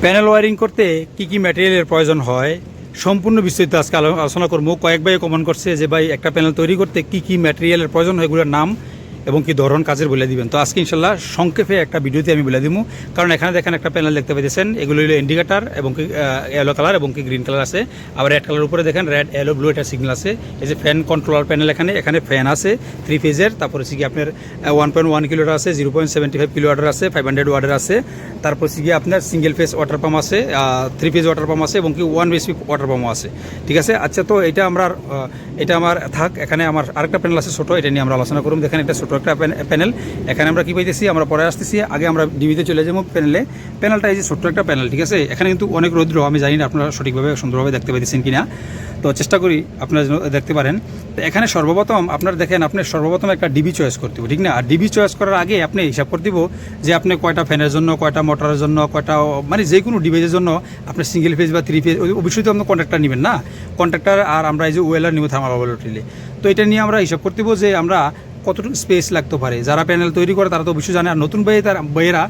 Panel wiring করতে কি কি ম্যাটেরিয়ালের প্রয়োজন হয়, সম্পূর্ণ বিস্তারিত আজকে আলো- আলোচনা করব। কয়েক ভাই কমন করছে যে, ভাই, একটা প্যানেল তৈরি করতে কি কি ম্যাটেরিয়ালের প্রয়োজন হয়? এগুলোর নাম এবং কি ধরন কাজের বলে দিবেন। তো আজকে ইনশাল্লাহ সংক্ষেপে একটা ভিডিওতে আমি বলে দিব কারণ এখানে দেখেন একটা প্যানেল দেখতে পাইতেছেন এগুলো হলো ইন্ডিকেটার এবং কি ইয়েলো কালার এবং কি গ্রিন কালার আছে। আবার রেড কালার উপরে দেখেন রেড ইয়েলো ব্লু এটা সিগন্যাল আছে। এই যে ফ্যান কন্ট্রোলার প্যানেল এখানে এখানে ফ্যান আছে থ্রি ফেজের তারপরে হচ্ছে আপনার ওয়ান পয়েন্ট ওয়ান কিলোটার আছে zero point seventy five kilo watt আছে ফাইভ হান্ড্রেড ওয়াটার আছে। তারপর হচ্ছে গিয়ে আপনার সিঙ্গেল ফেজ ওয়াটার পাম্প আছে থ্রি ফেজ ওয়াটার পাম্প আছে এবং কি ওয়ান বেসিক ওয়াটার পাম্পও আছে। ঠিক আছে? আচ্ছা তো এটা আমরা এটা আমার থাক। এখানে আমার আরেকটা প্যানেল আছে ছোটো, এটা নিয়ে আমরা আলোচনা করুন দেখেন এটা ছোটো একটা প্যানেল এখানে আমরা কি পাইতেছি? আমরা পরে আসতেছি। আগে আমরা ডিবিতে চলে যাব প্যানেলে প্যানেলটা এই যে ছোট্ট একটা প্যানেল ঠিক আছে? এখানে কিন্তু অনেক রৌদ্র। আমি জানি না আপনারা সঠিকভাবে, সুন্দরভাবে দেখতে পাইতেছেন কিনা। তো চেষ্টা করি আপনারা দেখতে পারেন। তো এখানে সর্বপ্রথম আপনারা দেখেন, আপনি সর্বপ্রথম একটা ডিবি চয়েস করতে ঠিক না? আর ডিবি চয়েস করার আগে আপনি হিসাব করতে দিব যে আপনি কয়টা ফ্যানের জন্য, কয়টা মোটরের জন্য, কয়টা মানে যে কোনো ডিভাইসের জন্য আপনি সিঙ্গেল ফেজ বা থ্রি ফেজ অবশ্যই তো আপনি কন্ট্রাক্টর নেবেন না। কন্ট্রাক্টার আর আমরা এই যে ওয়েলার নিব রিলে তো এটা নিয়ে আমরা হিসাব করতে যে আমরা কতটুকু স্পেস লাগতে পারে? যারা প্যানেল তৈরি করে তারা তো অবশ্যই জানে, আর নতুন বইয়ে তার বইয়েরা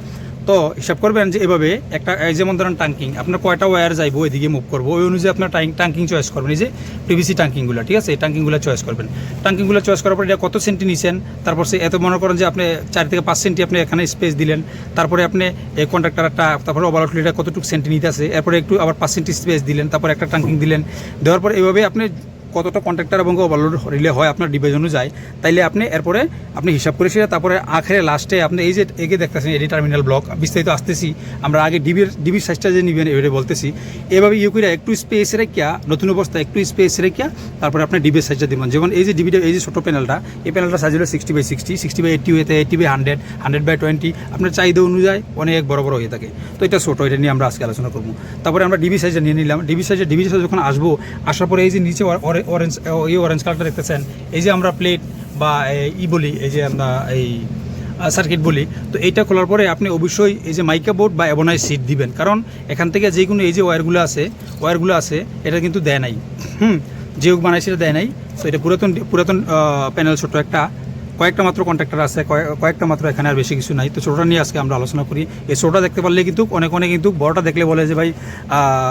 তো হিসাব করবেন যে এভাবে একটা যেমন ধরেন টাঙ্কিং আপনার কয়টা ওয়্যার যাইবো এদিকে মুভ করব। ওই অনুযায়ী আপনার টাঙ্কিং চয়েস করবেন। এই যে পিভিসি টাঙ্কিংগুলো ঠিক আছে? এই টাঙ্কিংগুলো চয়েস করবেন। টাঙ্কিংগুলো চয়েস করার পর এটা কত সেন্টি নিছেন? তারপর সে এত মনে করেন যে আপনি চার থেকে পাঁচ সেন্টি আপনি এখানে স্পেস দিলেন। তারপরে আপনি এই কন্ট্রাক্টর একটা, তারপরে ওভারঅটলিটা কতটুকু সেন্টি নিতে আছে? এরপরে একটু আবার পাঁচ সেন্টি স্পেস দিলেন। তারপর একটা টাঙ্কিং দিলেন। দেওয়ার পর এইভাবে আপনি কতটা কন্ট্রাক্টর এবং ওভারলোড রিলে হয় আপনার ডিভাইস অনুযায়ী, তাইলে আপনি এরপরে আপনি হিসাব করে সেটা, তারপরে আখেরে লাস্টে আপনি এই যে এগে দেখতেছেন এডি টার্মিনাল ব্লক বিস্তারিত আসতেছি, আমরা আগে ডিবির ডিবির সাইজটা যে নিবেন, এবারে বলতেছি, এভাবে ইয়ে করে একটু স্পেস রেখিয়া নতুন অবস্থায় একটু স্পেস রেখিয়া তারপরে আপনি ডিবির সাইজটা দিবেন। যেমন এই যে ডিবিটা এই যে ছোটো প্যানেলটা এই প্যানেলটা সাইজ হলো sixty by sixty sixty by eighty হয়েতে eighty by hundred hundred by twenty আপনার চাহিদা অনুযায়ী অনেক বড় বড় হয়ে থাকে। তো এটা ছোটো, এটা নিয়ে আমরা আজকে আলোচনা করব। তারপরে আমরা ডিবি সাইজটা নিয়ে নিলাম। ডিবি সাইজে ডিবি সাইজ যখন আসব, আসার পরে এই যে নিচে অরেঞ্জ এই অরেঞ্জ কালারটা দেখতেছেন। এই যে আমরা প্লেট বা ই বলি, এই যে আমরা এই সার্কিট বলি, তো এইটা খোলার পরে আপনি অবশ্যই এই যে মাইকা বোর্ড বা অ্যাবোনাই সিট দিবেন। কারণ এখান থেকে যে কোনো এই যে ওয়্যারগুলো আছে ওয়্যারগুলো আছে, এটা কিন্তু দেয় নাই। হুম, যে হোক বানাই সেটা দেয় নাই। তো এটা পুরাতন পুরাতন প্যানেল ছোট একটা কয়েকটা মাত্র কন্ট্রাক্টর আছে কয়েক- কয়েকটা মাত্র এখানে আর বেশি কিছু নাই। তো ছোটোটা নিয়ে আজকে আমরা আলোচনা করি। এই ছোটোটা দেখতে পারলে কিন্তু অনেক অনেক কিন্তু বড়টা দেখলে বলে যে, ভাই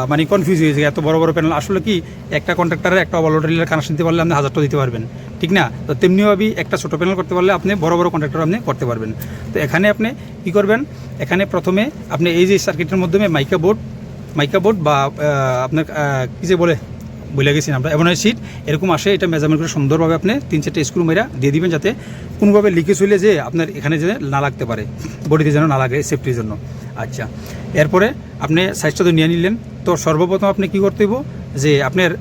মানে কনফিউজ হয়ে যায় এত বড় বড় প্যানেল আসলে কি, একটা কন্ট্রাক্টরের একটা ওভারলোডের কানেকশন দিতে পারলে আপনি হাজারটা দিতে পারবেন। ঠিক না? তো তেমনিভাবেই একটা ছোটো প্যানেল করতে পারলে আপনি বড় বড় কন্ট্রাক্টর আপনি করতে পারবেন। তো এখানে আপনি কী করবেন? এখানে প্রথমে আপনি এই যে সার্কিটের মাধ্যমে মাইকা বোর্ড মাইকা বোর্ড বা আপনার কী যে বলে? বলে গেছি আমরা। এমন সিট এরকম আসে, এটা মেজারমেন্ট করে সুন্দরভাবে আপনি তিন চারটে স্ক্রু মেরা দিয়ে দিবেন যাতে কোনোভাবে লিকেজ হইলে যে আপনার এখানে যেন না লাগতে পারে বডিতে যেন না লাগে সেফটির জন্য। আচ্ছা এরপরে আপনি সাইজটা তো নিয়ে নিলেন, তো সর্বপ্রথম আপনি কি করতে যে আপনার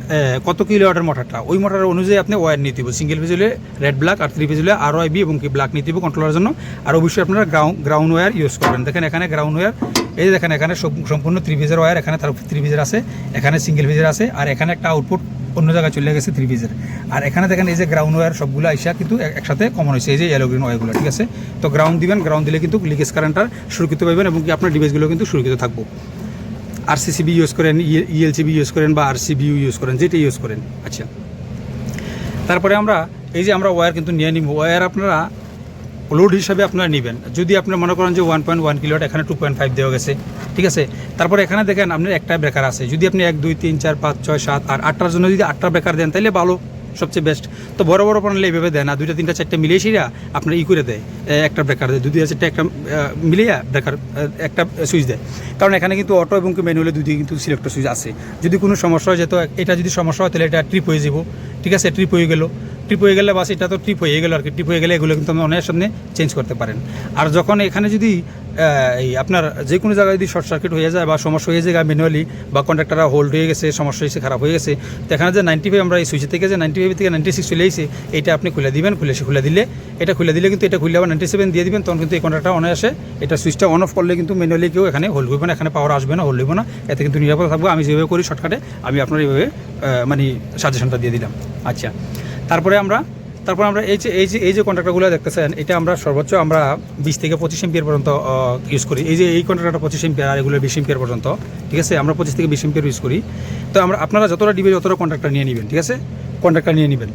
কত কিলো ওয়াটার মোটরটা? ওই মোটর অনুযায়ী আপনি ওয়্যার নিতে হইব। সিঙ্গেল ফেজ হলে রেড ব্ল্যাক আর থ্রি ফেজ হলে আর ওয়াই বি এবং কি ব্ল্যাক নিতে হইব কন্ট্রোলার জন্য। আর অবশ্যই আপনারা গ্রাউন্ড গ্রাউন্ড ওয়্যার ইউজ করবেন। দেখেন এখানে গ্রাউন্ড ওয়্যার এই যে দেখেন, এখানে সম্পূর্ণ থ্রি ফেজের ওয়্যার এখানে তার থ্রি ফেজের আছে, এখানে সিঙ্গেল ফেজের আছে, আর এখানে একটা আউটপুট অন্য জায়গায় চলে গেছে থ্রি পিসের আর এখানে দেখেন, এই যে গ্রাউন্ড ওয়্যার সবগুলো আইসা কিন্তু একসাথে কমন হয়েছে এই যে ইয়েলো গ্রিন ওয়্যারগুলো ঠিক আছে? তো গ্রাউন্ড দিবেন গ্রাউন্ড দিলে কিন্তু লিকেজ কারেন্টটা সুরক্ষিত পাবেন এবং কি আপনার ডিভাইসগুলো কিন্তু সুরক্ষিত থাকব। আর সিসিবি ইউজ করেন ইএলসিবি ইউজ করেন বা আর সিবিইউ ইউজ করেন যেটা ইউজ করেন। আচ্ছা। তারপরে আমরা, এই যে আমরা ওয়্যার কিন্তু নিয়ে নিব। ওয়্যার আপনারা লোড হিসাবে আপনারা নেবেন। যদি আপনি মনে করেন যে ওয়ান পয়েন্ট ওয়ান কিলোট এখানে টু পয়েন্ট ফাইভ দেওয়া গেছে, ঠিক আছে? তারপরে এখানে দেখেন আপনার একটা ব্রেকার আছে। যদি আপনি এক, দুই, তিন, চার, পাঁচ, ছয়, সাত আর আটটার জন্য যদি আটটা ব্রেকার দেন তাহলে ভালো, সবচেয়ে বেস্ট তো বড় বড় প্যানেলে এইভাবে দেয় না। দুইটা, তিনটা, চারটা মিলিয়ে সেরা আপনার ই করে দেয় একটা ব্রেকার দেয়। দুই চারটা একটা মিলিয়ে ব্রেকার একটা সুইচ দেয়। কারণ এখানে কিন্তু অটো এবং ম্যানুয়ালি দুই কিন্তু সিলেক্টর সুইচ আছে। যদি কোনো সমস্যা হয় যেত এটা যদি সমস্যা হয়, তাহলে এটা ট্রিপ হয়ে যাব। ঠিক আছে? ট্রিপ হয়ে গেল। ট্রিপ হয়ে গেলে বাস এটা তো ট্রিপ হয়ে গেল আর কি। ট্রিপ হয়ে গেলে এগুলো কিন্তু আপনি অনেক সামনে চেঞ্জ করতে পারেন। আর যখন এখানে যদি এই আপনার যে কোনো জায়গায় যদি শর্ট সার্কিট হয়ে যায় বা সমস্যা হয়ে যায় ম্যানুয়ালি বা কন্ট্রাক্টাররা হোল্ড হয়ে গেছে, সমস্যা হয়েছে, খারাপ হয়ে গেছে, তো এখানে যে নাইনটি ফাইভ আমরা এই সুইচ থেকে যে নাইনটি ফাইভ থেকে নাইনটি সিক্স চলে এসে এটা আপনি খুলে দিবেন, খুলে সে খুলে দিলে, এটা খুলে দিলে কিন্তু এটা খুলে আবার নাইনটি সেভেন দিয়ে দিবেন, তখন কিন্তু এই কন্ট্রাক্টটা অনায়াসে এটা সুইচটা অন অফ করলে কিন্তু ম্যানুয়ালি কেউ এখানে হোল্ড করবে না, এখানে পাওয়ার আসবে না হোল্ড হইব না, এতে কিন্তু নিরাপদ থাকব। আমি যেভাবে করি শর্টকাটে আমি আপনার এইভাবে মানে সাজেশনটা দিয়ে দিলাম। আচ্ছা। তারপরে আমরা, তারপর আমরা এই যে এই যে এই যে কন্ট্রাক্টরগুলো দেখতেছেন, এটা আমরা সর্বোচ্চ আমরা বিশ থেকে পঁচিশ এম্পিয়ার পর্যন্ত ইউজ করি। এই যে, এই কন্ট্রাক্টরটা পঁচিশ এম্পিয়ার আর এগুলো বিশ এম্পিয়ার পর্যন্ত, ঠিক আছে? আমরা পঁচিশ থেকে বিশ এম্পিয়ার ইউজ করি। তো আমরা, আপনারা যতটা ডিবে যতটা কন্ট্রাক্টর নিয়ে নেবেন, ঠিক আছে? কন্ট্রাক্টর নিয়ে নেবেন।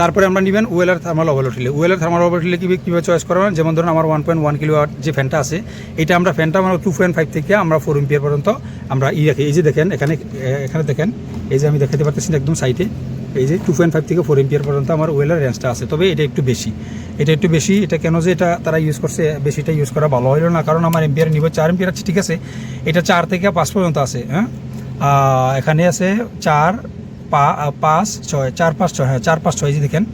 তারপরে আমরা নেবেন ওয়েলার থার্মাল ওভারলোটিলে ওয়েলার থার্মাল ওভারলোটিলে কী কীভাবে চয়েস করবেন? যেমন ধরুন আমার ওয়ান পয়েন্ট ওয়ান কিলো যে ফ্যানটা আছে, এটা আমরা ফ্যানটা আমরা টু পয়েন্ট ফাইভ থেকে আমরা ফোর এম্পিয়ার পর্যন্ত আমরা ই রাখি। এই যে দেখেন, এখানে এখানে দেখেন, এই যে আমি দেখাতে পারতেছি একদম সাইটে এই যে টু পয়েন্ট ফাইভ থেকে ফোর এম্পিয়ার পর্যন্ত আমার ওয়েলার রেঞ্জটা আছে। তবে এটা একটু বেশি। এটা একটু বেশি। এটা কেন যে এটা তারা ইউজ করছে, বেশিটা ইউজ করা ভালো হলো না। কারণ আমার এম্পিয়ার নিব চার এম্পিয়ার আছে, ঠিক আছে? এটা চার থেকে পাঁচ পর্যন্ত আছে হ্যাঁ? এখানে আছে চার পাঁচ, ছয়, চার, পাঁচ, ছয় হ্যাঁ চার, পাঁচ, ছয় যে দেখেন।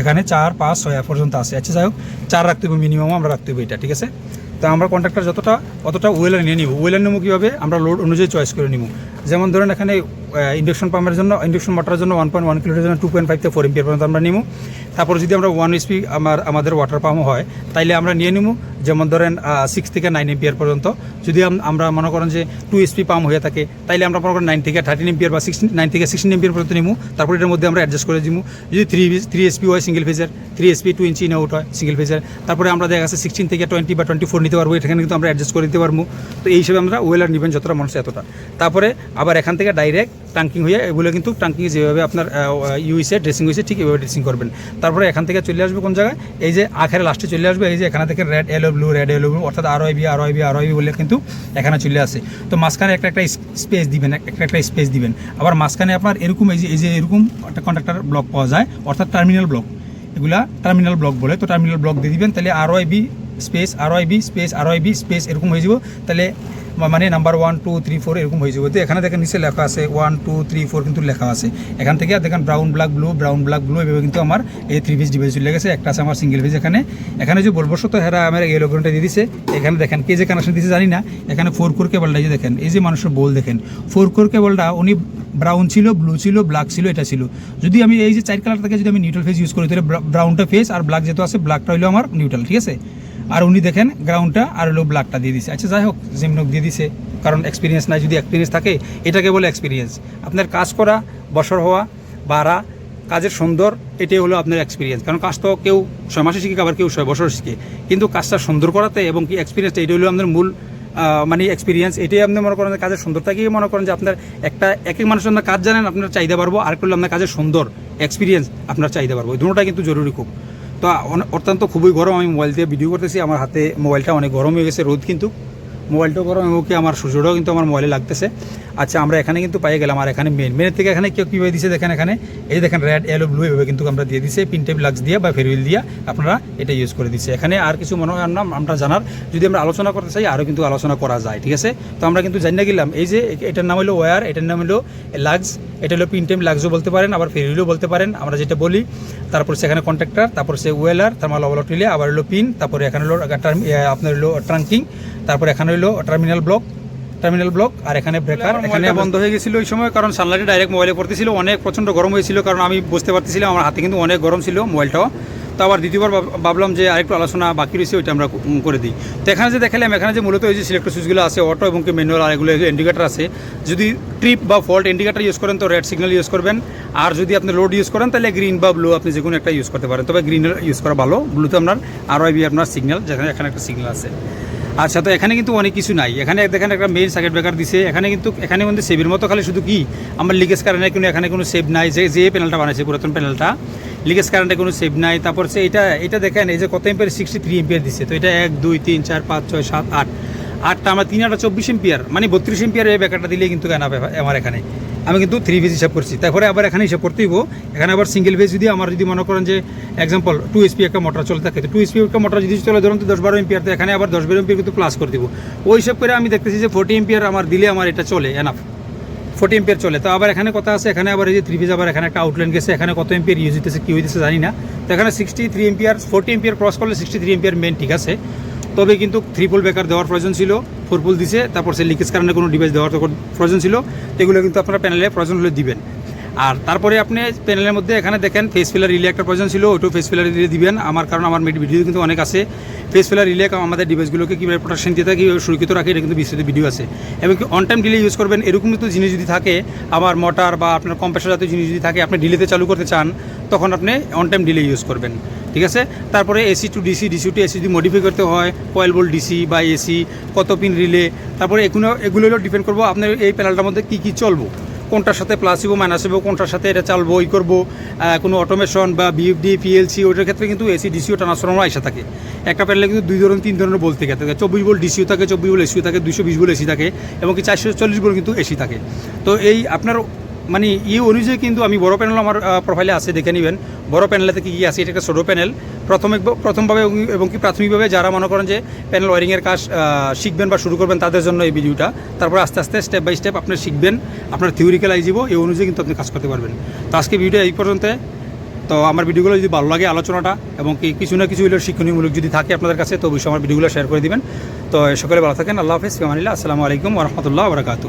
এখানে চার, পাঁচ, ছয় পর্যন্ত আছে। আচ্ছা যাই হোক, চার রাখতে হবে মিনিমাম আমরা রাখতে হবে এটা, ঠিক আছে? তো আমরা কন্ট্রাক্টর যতটা, অতটা ওয়েলার নিয়ে নিব। ওয়েলার নেব কীভাবে? আমরা লোড অনুযায়ী চয়েস করে নিব। যেমন ধরেন এখানে ইন্ডাকশন পাম্পের জন্য ইন্ডাকশন মোটরের জন্য ওয়ান পয়েন্ট ওয়ান কিলোর জন্য টু পয়েন্ট ফাইভ থেকে ফোর এমপিয়ার পর্যন্ত আমরা নিব তারপর যদি আমরা ওয়ান এসপি আমার, আমাদের ওয়াটার পাম্পও হয়, তাইলে আমরা নিয়ে নিব যেমন ধরেন সিক্স থেকে নাইন এমপিয়ার পর্যন্ত। যদি আম- আমরা মনে করেন যে টু এসপি পাম্প হয়ে থাকে, তাইলে আমরা মনে করেন নাইন থেকে থার্টিন এমপিয়ার বা সিক্সটিন নাইন থেকে সিক্সটিন এমপিয়ার পর্যন্ত নিব তারপর এটার মধ্যে আমরা অ্যাডজাস্ট করে দিব যদি থ্রি থ্রি এসপি হয় সিঙ্গেল ফেজের three SP two inch in out হয় সিঙ্গেল ফেজের তারপরে আমরা দেখা যাচ্ছে সিক্সটিন থেকে টোয়েন্টি বা টোয়েন্টি ফোর নিতে পারব, এখানে কিন্তু আমরা অ্যাডজাস্ট করে দিতে পারব। তো এই হিসেবে আমরা ওয়েলার নেবেন যতটা মানুষ এতটা। তারপরে আবার এখান থেকে ডাইরেক্ট টাঙ্কিং হয়ে এগুলো কিন্তু টাঙ্কিং যেভাবে আপনার ইউইসে ড্রেসিং হয়েছে, ঠিক এভাবে ড্রেসিং করবেন। তারপরে এখান থেকে চলে আসবে কোন জায়গায়? এই যে আখের লাস্টে চলে আসবে, এই যে এখানে থেকে red yellow blue red yellow blue অর্থাৎ R YB R YB R YB বলে কিন্তু এখানে চলে আসে। তো মাঝখানে একটা একটা স্পেস দিবেন একটা একটা স্পেস দিবেন। আবার মাঝখানে আপনার এরকম, এই যে এই যে এরকম একটা কন্ট্রাক্টর ব্লক পাওয়া যায়, অর্থাৎ টার্মিনাল ব্লক এগুলা টার্মিনাল ব্লক বলে, তো টার্মিনাল ব্লক দিয়ে দিবেন, তাহলে R YB space R YB space R YB space এরকম হয়ে যাব। তাহলে মানে number one two three four এরকম হয়ে যাবে। তো এখানে দেখেন নিচে লেখা আছে ওয়ান টু থ্রি ফোর কিন্তু লেখা আছে। এখান থেকে দেখেন brown black blue brown black blue এভাবে কিন্তু আমার এই থ্রি পিস ডিভাইস চলে গেছে। একটা আছে আমার সিঙ্গেল পিস এখানে। এখানে যে বলবশত হেরা আমার এই লোকটা দিয়ে দিছে, এখানে দেখেন কে যে কানেকশন দিছে জানি না। এখানে ফোর কোর কেবলটা যে দেখেন, এই যে মানুষের বল দেখেন। ফোর কোর কেবলটা উনি ব্রাউন ছিল ব্লু ছিল ব্ল্যাক ছিল, এটা ছিল। যদি আমি এই যে চার কালারটাকে যদি আমি নিউট্রাল ফেস ইউজ করি, তাহলে ব্রাউনটা ফেস আর ব্ল্যাক যেহেতু আছে ব্ল্যাকটা হলো আমার নিউট্রাল ঠিক আছে? আর উনি দেখেন গ্রাউন্ডটা আর হলো ব্ল্যাকটা দিয়ে দিছে। আচ্ছা যাই হোক যেমন হোক দিয়ে দিছে। কারণ এক্সপিরিয়েন্স নাই, যদি এক্সপিরিয়েন্স থাকে, এটাকে বলে এক্সপিরিয়েন্স আপনার কাজ করা, বছর হওয়া, বাড়া, কাজের সুন্দর, এটাই হলো আপনার এক্সপিরিয়েন্স কারণ কাজ তো কেউ ছয় মাসে শিখে, আবার কেউ ছয় বছর শিখে। কিন্তু কাজটা সুন্দর করাতে এবং কি এক্সপিরিয়েন্সটা এটা হলো আপনার মূল মানে এক্সপিরিয়েন্স এটাই আপনি মনে করেন কাজের সুন্দরটাকেই মনে করেন যে আপনার একটা, এক এক মানুষের আপনার কাজ জানেন, আপনার চাহিদা পারব আর করলে আপনার কাজের সুন্দর এক্সপিরিয়েন্স আপনার চাহিদা পারব দুটোটা কিন্তু জরুরি খুব। তো অত্যন্ত খুবই গরম। আমি মোবাইল দিয়ে ভিডিও করতেছি। আমার হাতে মোবাইলটা অনেক গরম হয়ে গেছে রোদ কিন্তু। মোবাইলটাও গরম এবং কি আমার সূর্যটাও কিন্তু আমার মোবাইলে লাগতেছে। আচ্ছা আমরা এখানে কিন্তু পাই গেলাম। আর এখানে মেন মেনের থেকে এখানে কেউ কীভাবে দিছে দেখেন এখানে? এই দেখেন রেড এলো ব্লু এভাবে কিন্তু আমরা দিয়ে দিছে। পিনটেপ লাক্স দিয়ে বা ফেরুইল দিয়ে আপনারা এটা ইউজ করে দিচ্ছে এখানে আর কিছু মনে হয় না, আমরা জানার, যদি আমরা আলোচনা করতে চাই, আরও কিন্তু আলোচনা করা যায়, ঠিক আছে? তো আমরা কিন্তু জানি না গেলাম, এই যে এটার নাম হলো ওয়ার এটার নাম হলো লাক্স এটা হলো পিনটেম লাক্সও বলতে পারেন, আবার ফেরুইলও বলতে পারেন। আমরা যেটা বলি, তারপর সেখানে কন্ট্রাক্টর তারপর সে ওয়েলার তার থার্মাল ওভারটিলে আবার হলো পিন তারপরে এখানে হলো আপনার হলো ট্রাঙ্কিং তারপর এখানে হলো টার্মিনাল ব্লক টার্মিনাল ব্লক আর এখানে ব্রেকার এখানে বন্ধ হয়ে গেছিল ওই সময় কারণ সানলাইটে ডাইরেক্ট মোবাইলে পড়তেছিল অনেক প্রচণ্ড গরম হয়েছিল কারণ আমি বুঝতে পারতেছিলাম আমার হাতে কিন্তু অনেক গরম ছিল মোবাইলটাও তো আবার দ্বিতীয়বার ভাবলাম যে আরেকটু আলোচনা বাকি রয়েছে ওইটা আমরা করে দিই। তো এখানে যে দেখালাম এখানে যে মূলত ওই যে সিলেক্টর সুইচগুলো আছে অটো এবং কি ম্যানুয়াল আর এগুলো ইন্ডিকেটার আছে যদি ট্রিপ বা ফল্ট ইন্ডিকেটার ইউজ করেন তো রেড সিগন্যাল ইউজ করবেন। আর যদি আপনি লোড ইউজ করেন তাহলে গ্রিন বা ব্লু আপনি যে কোনো একটা ইউজ করতে পারেন। তবে গ্রিন ইউজ করা ভালো ব্লুতে আপনার আর আইবি আপনার সিগন্যাল যেখানে এখানে একটা সিগন্যাল আছে। আচ্ছা তো এখানে কিন্তু অনেক কিছু নাই। এখানে দেখেন একটা মেইন সার্কিট ব্রেকার দিছে। এখানে কিন্তু এখানে কিন্তু সেভের মতো খালি শুধু কি? আমার লিকেজ কারেন্টে কিন্তু এখানে কোনো সেভ নাই। যে যে প্যানেলটা বানাইছে, পুরাতন প্যানেলটা লিকেজ কারেন্টে কোনো সেভ নাই। তারপর সে এটা এটা দেখেন, এই যে কত এম্পিয়ার সিক্সটি থ্রি এম্পিয়ার দিচ্ছে তো এটা এক, দুই, তিন, চার, পাঁচ, ছয়, সাত, আট। আটটা আমার তিন, আটটা চব্বিশ এম্পিয়ার মানে বত্রিশ এম্পিয়ার এই ব্যাকারটা দিলে কিন্তু কেনা আমার এখানে। আমি কিন্তু থ্রি ফেজ হিসাব করছি। তারপরে আবার এখানে হিসাব করতেই হইব। এখানে আবার সিঙ্গেল ফেজ যদি আমার যদি মনে করেন যে এক্সাম্পল টু এসপি একটা মোটর চলে থাকে, তো টু এসপি একটা মোটর যদি চলে, ধরুন তো দশ বারো এম্পিয়ার তো এখানে আবার দশ বারো এম্পিয়ার কিন্তু প্লাস করে দিব। ওই হিসাব করে আমি দেখতেছি যে ফোর্টি এম্পিয়ার আমার দিলে আমার এটা চলে এনাফ ফোর্টি এম্পিয়ার চলে। তো আবার এখানে কথা আছে, এখানে আবার এই যে থ্রি ফেজ আবার এখানে একটা আউটলাইন গেছে, এখানে কত এম্পিয়ার ইউজ হইতেছে, কি হইতেছে জানি না। তো এখানে sixty three ampere forty ampere cross করলে সিক্সটি থ্রি এম্পিয়ার মেন ঠিক আছে। তবে কিন্তু থ্রি পোল বেকার দেওয়ার প্রয়োজন ছিল ফোর পোল দিছে, তারপর সে লিকেজ কারণে কোনো ডিভাইস দেওয়ার প্রয়োজন ছিল। এগুলো কিন্তু আপনারা প্যানেলে প্রয়োজন হলে দিবেন। আর তারপরে আপনি প্যানেলের মধ্যে এখানে দেখেন ফেস ফিলার রিলে একটা প্রয়োজন ছিল, ওইটাও ফেস ফিলার রিলে দিবেন। আমার কারণ আমার ভিডিও কিন্তু অনেক আছে। ফেস ফিলার রিলে আমাদের ডিভাইসগুলোকে কীভাবে প্রোটেকশন দিতে হয়, কীভাবে সুরক্ষিত রাখে, এটা কিন্তু বিস্তৃত ভিডিও আছে। এবং কি অন টাইম ডিলে ইউজ করবেন, এরকম তো জিনিস যদি থাকে আমার মোটর বা আপনার কম্প্রেসার জাতীয় জিনিস যদি থাকে, আপনি ডিলেতে চালু করতে চান, তখন আপনি অন টাইম ডিলে ইউজ করবেন। ঠিক আছে? তারপরে AC to DC DC to AC যদি মডিফাই করতে হয় কয়েল বোল্ট ডিসি বা এসি কত পিন রিলে তারপরে এগুলো এগুলো ডিপেন্ড করব আপনার এই প্যানেলটার মধ্যে কী কী চলবো। কোনটার সাথে প্লাসিবো মাইনাসিবো কোনটার সাথে এটা চালবো ওই করব কোনো অটোমেশন বা বিএফডি পিএলসি ওইটার ক্ষেত্রে কিন্তু এসি ডিসিও ট্রান্সফর্মার আইসা থাকে। একটা প্যানেলে কিন্তু দুই ধরনের, তিন ধরনের বলতে থাকে। চব্বিশ বল ডিসিও থাকে, চব্বিশ বল এসিও থাকে দুশো বিশ বল এসি থাকে, এবং কি চারশো চল্লিশ বল কিন্তু এসি থাকে। তো এই আপনার মানে ই অনুযায়ী কিন্তু আমি বড় প্যানেল আমার প্রোফাইলে আছে, দেখে নেবেন। বড় প্যানেলেতে কী কী আছে, এটা একটা ছোটো প্যানেল প্রথমে প্রথমভাবে এবং- কি প্রাথমিকভাবে যারা মনে করেন যে প্যানেল ওয়ারিংয়ের কাজ শিখবেন বা শুরু করবেন তাদের জন্য এই ভিডিওটা তারপর আস্তে আস্তে স্টেপ বাই স্টেপ আপনি শিখবেন, আপনার থিওরিক্যাল আইজিব এই অনুযায়ী কিন্তু আপনি কাজ করতে পারবেন। তো আজকে ভিডিও এই পর্যন্ত। তো আমার ভিডিওগুলো যদি ভালো লাগে আলোচনাটা এবং কি কিছু না কিছু হলেও শিক্ষণীয়মূলক যদি থাকে আপনাদের কাছে, তো অবশ্যই আমার ভিডিওগুলো শেয়ার করে দিবেন। তো সকলে ভালো থাকেন, আল্লাহ হাফিজ ফিমানিল্লাহ আসসালামু আলাইকুম রহমতুল্লাহ বরকাতু